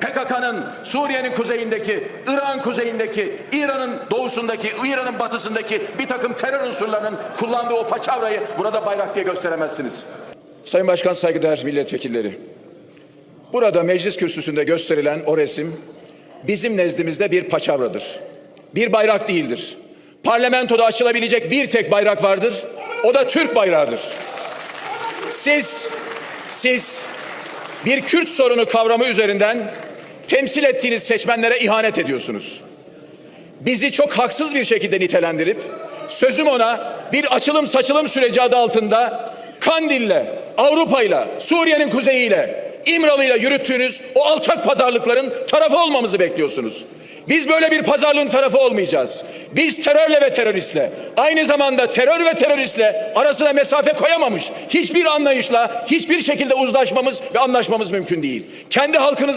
PKK'nın, Suriye'nin kuzeyindeki, İran kuzeyindeki, İran'ın doğusundaki, İran'ın batısındaki bir takım terör unsurlarının kullandığı o paçavrayı burada bayrak diye gösteremezsiniz. Sayın Başkan, saygıdeğer milletvekilleri. Burada meclis kürsüsünde gösterilen o resim bizim nezdimizde bir paçavradır. Bir bayrak değildir. Parlamentoda açılabilecek bir tek bayrak vardır. O da Türk bayrağıdır. Siz, siz bir Kürt sorunu kavramı üzerinden temsil ettiğiniz seçmenlere ihanet ediyorsunuz. Bizi çok haksız bir şekilde nitelendirip sözüm ona bir açılım saçılım süreci adı altında Kandil'le, Avrupa'yla, Suriye'nin kuzeyiyle, İmralı'yla yürüttüğünüz o alçak pazarlıkların tarafı olmamızı bekliyorsunuz. Biz böyle bir pazarlığın tarafı olmayacağız. Biz terörle ve teröristle, aynı zamanda terör ve teröristle arasına mesafe koyamamış hiçbir anlayışla hiçbir şekilde uzlaşmamız ve anlaşmamız mümkün değil. Kendi halkınız